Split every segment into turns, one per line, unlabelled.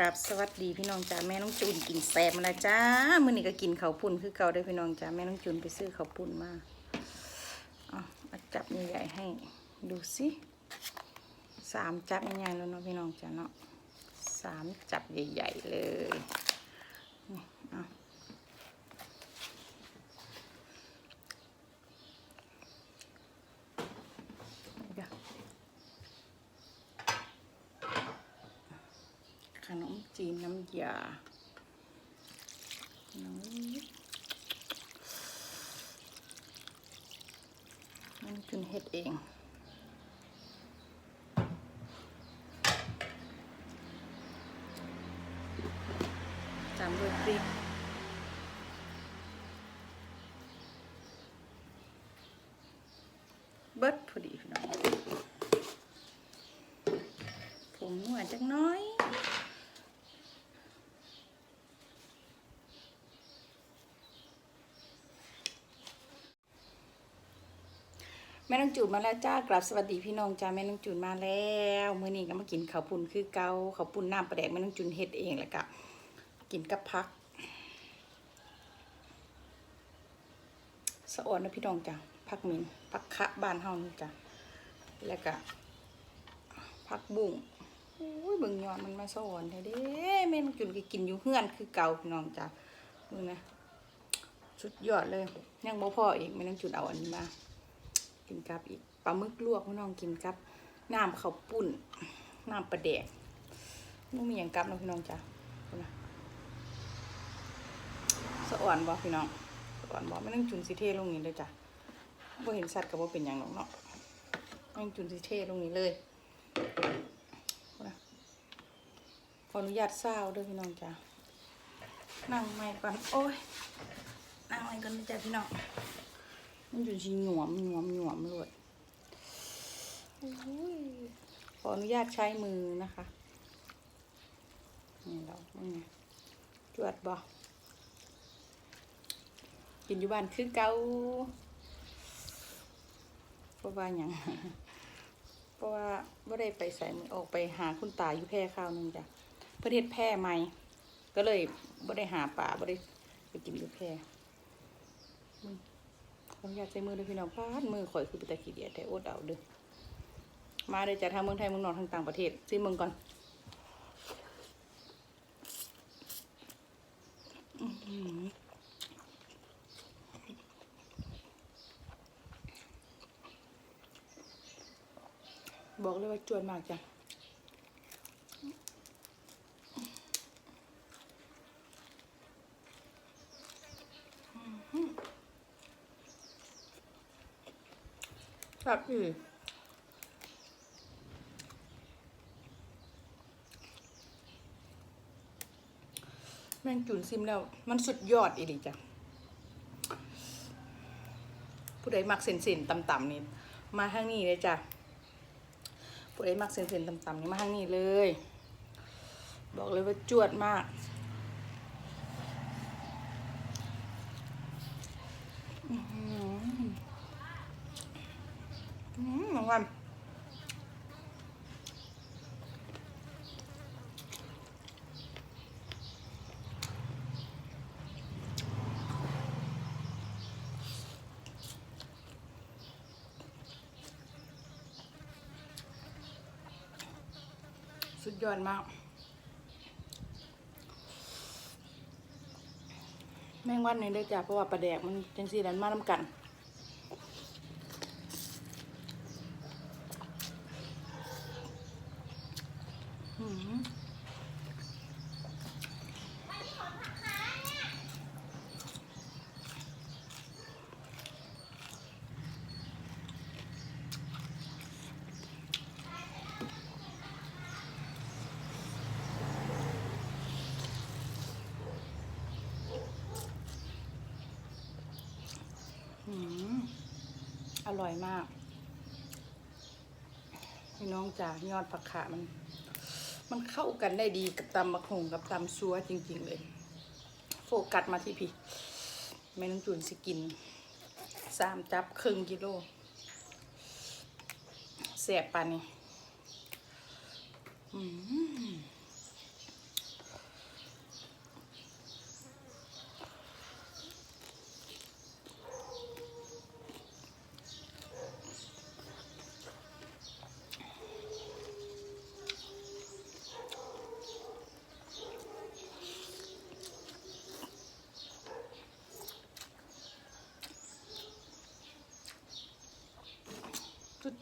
ครับสวัสดีพี่น้องจ้าแม่น้องจูนกินแซมาแล้วจ้ามื้อนี้ก็กินข้าวปุ่นคือเก่าได้พี่น้องจ้าแม่น้องจูนไปซื้อข้าวปุ่นมาเอาจับใหญ่ให้ ดูสิสามจับใหญ่แล้วเนาะพี่น้องจ้าเนาะสามจับใหญ่ ๆ เลยนี่เอาเดี๋ยว ข นมจีนน้ำยาน้อยมันจุนเฮ็ดเองจำด้วยพริก เบิดพอดีพี่น้องผงหัวจักหน้อย แม่น้องจูนมาแล้วจ้ากลับสวัสดีพี่น้องจ้าแม่น้องจูนมาแล้วมื้อนี้ก็มากินข้าวปุ้นคือเกาข้าวปุ้นน้ำปลาแดกแม่น้องจูนเฮ็ดเองแหละกะกินกับพักสะอ่อนนะพี่น้องจ้าพักมินพักคะบ้านเฮานี่จ้ะแล้วก็พักบุ้งโอ้ยเบิ่งยอดมันมาสะอ่อนแท้เด้แม่น้องจูนก็กินอยู่เฮือนคือเกาพี่น้องจ้ามึงนะสุดยอดเลยยังบ่พออีกแม่น้องจูนเอาอันนี้มา กินกับอีกปลาหมึกลวกพี่น้องกินกับน้ำข้าวปุ้นน้ำปลาแดกนุ่มีอย่างกับนะพี่น้องจ้ะนะสะอ่อนบ่พี่น้องสะอ่อนบ่ไม่ต้องจุนสิเทลงนี้เลยจ้ะบ่เห็นสัตว์กับบ่เป็นอย่างหรอกเนาะไม่ต้องจุนสิเทลงนี้เลยนะขออนุญาตเศร้าด้วยพี่น้องจ้ะนั่งไม่ก่อนโอ้ยนั่งไม่ก่อนจ้ะพี่น้อง มันอยู่ที่หนวมหนวมหนวมรวดโอ้ยขออนุญาตใช้มือนะคะ นี่เรานี่ไงจวดบ่กินอยู่บ้านคือเก่าเพราะว่าอย่างเพราะว่าไม่ได้ไปใส่มือออกไปหาคุณตาอยู่แพร่ข้าวหนึงจ้ะประเทศแพร่ใหม่ก็เลยไม่ได้หาป่าไม่ได้ไปกินอยู่แพร่ ขออนุญาตใช้มือเลยพี่น้องพาดมือข่อยคือปตะขี้เดียดแต่อดเอาเด้อมาเลยจากทางเมืองไทยเมืองนอกทางต่างประเทศซิเมืองก่อนบอกเลยว่าจวนมากจ้ะ ครับอือแมงจุนซิมแล้ว มันสุดยอดอีหลีจ้ะ ผู้ใดมักเส้นเส้นๆต่ำๆนี่มาทางนี้เลยจ้ะ ผู้ใดมักเส้นเส้นๆต่ำๆนี่มาทางนี้เลย บอกเลยว่าจวดมาก อื้อหือ อืมหมือนสุดยอดมาก แมงวันนี่ได้อจ้ะเพราะว่าปลาแดกมันจังสีนั้นมาน้ำกัน หืมหืมอ ร่อยมาก พี่น้องจ๋ายอดผักขามัน มันเข้ากันได้ดีกับตำมะฮงกับตำซัวจริง ๆ เลย โฟกัสมาที่พี่แม่น้องจูนสกินสามจับครึ่งกิโลแสบปานนี้อืม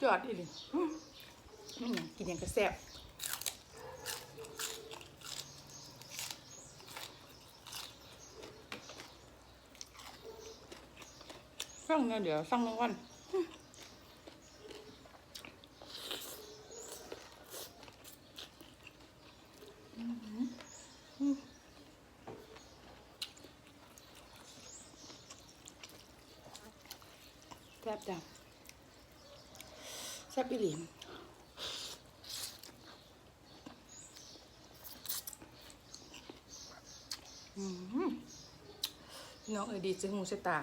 ยอดอีหลีไม่หยังกินอย่างกระแซบสั่งเนี่ยเดี๋ยวสั่งรางวัลแซ่บจังแซ่ บอีหลีมน้องเออดีจะหูเสตา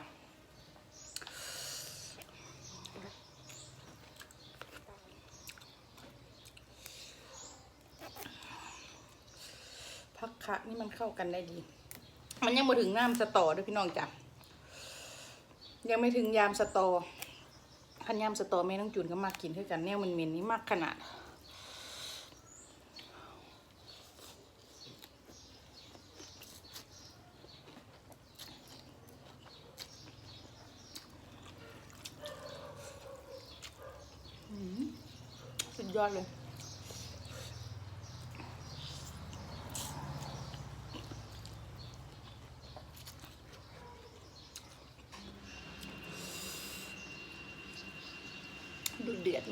พักคะนี่มันเข้ากันได้ดี มันยังมาถึงน้ำสตอด้วยพี่น้องจ้ะยังไม่ถึงยามสตอ ขันยามสตอแม่น้องจุนก็มากกินเท่ากันแนวมันเหม็นนี่มากขนาดสุดยอดเลย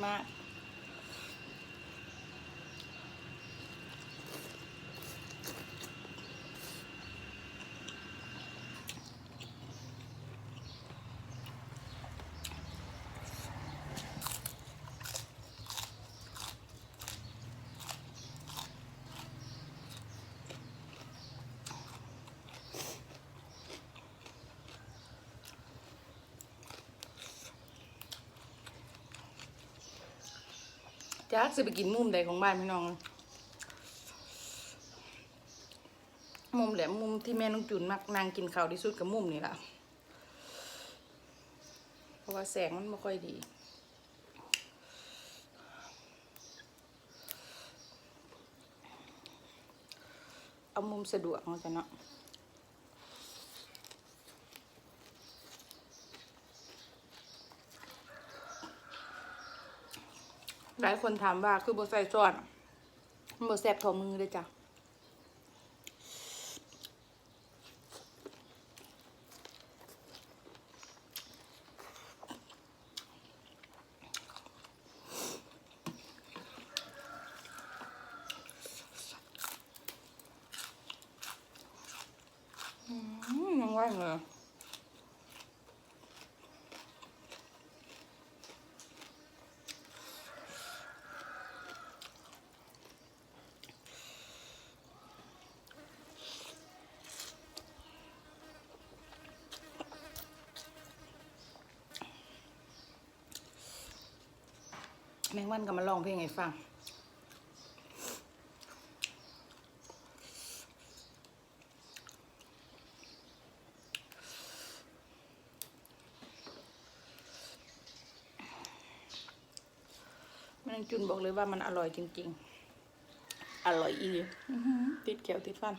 ดูเจักสิไปกินมุมใดของบ้านพี่น้อง มุมแหลมมุมที่แม่น้องจุนมักนางกินข้าวที่สุดกับมุมนี่แหละเพราะว่าแสงมันไม่ค่อยดีเอามุมสะดวกเนาะจ้ะเนาะ หลายคนถามว่าคือบใส่ซอสมันโบแซบเทอมือเลยจ้ะอืมยัง แมงวันก็มาลองเพลงให้ฟังแม่นางจุนบอกเลยว่ามันอร่อยจริง ๆ อร่อยอีหลีอื้อหือติดแขวติดฟัน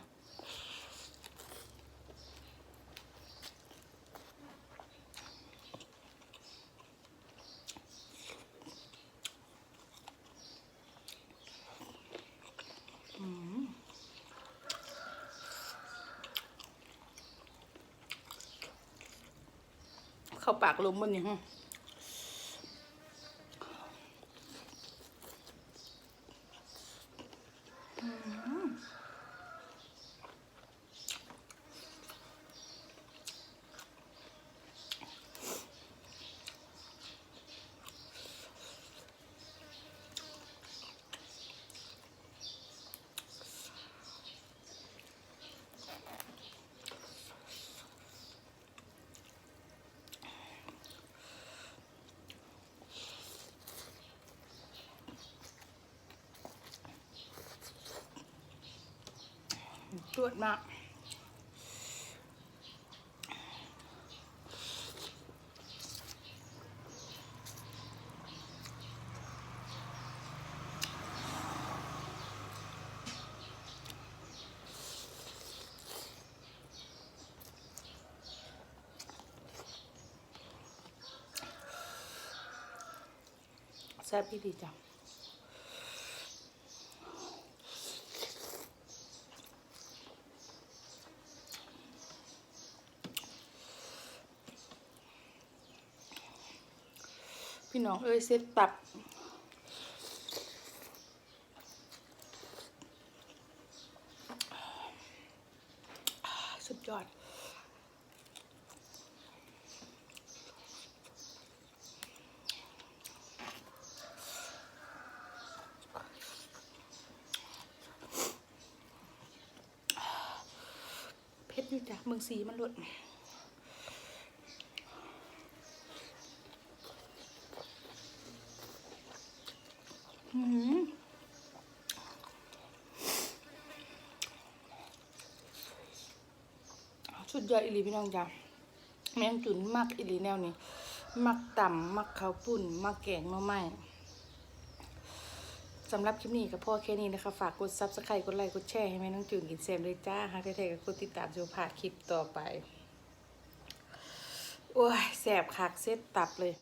เข้าปากลมมันนี่ฮะ จวดมากแซ่บพี่ดีจ้ะ น้องเอ้ยเซตตับสุดยอดเพชรนี่จ้ะเมืองสีมันหลุด อื้อหือสุดยอดอีหลีพี่น้องจ้ะแมงจุนมักอีหลีแนวนี้ มักต่ำมักข้าวปุ้น มักแกงหน่อไม้สำหรับคลิปนี้ก็พอแค่นี้นะคะ ฝากกดซับสไครต์กดไลค์กดแชร์ให้แม่น้องจุนกินแซมด้วยจ้าหากใครๆก็กดติดตามชมผ่าคลิปต่อไป โอ้ยแสบคักเส้นตับเลย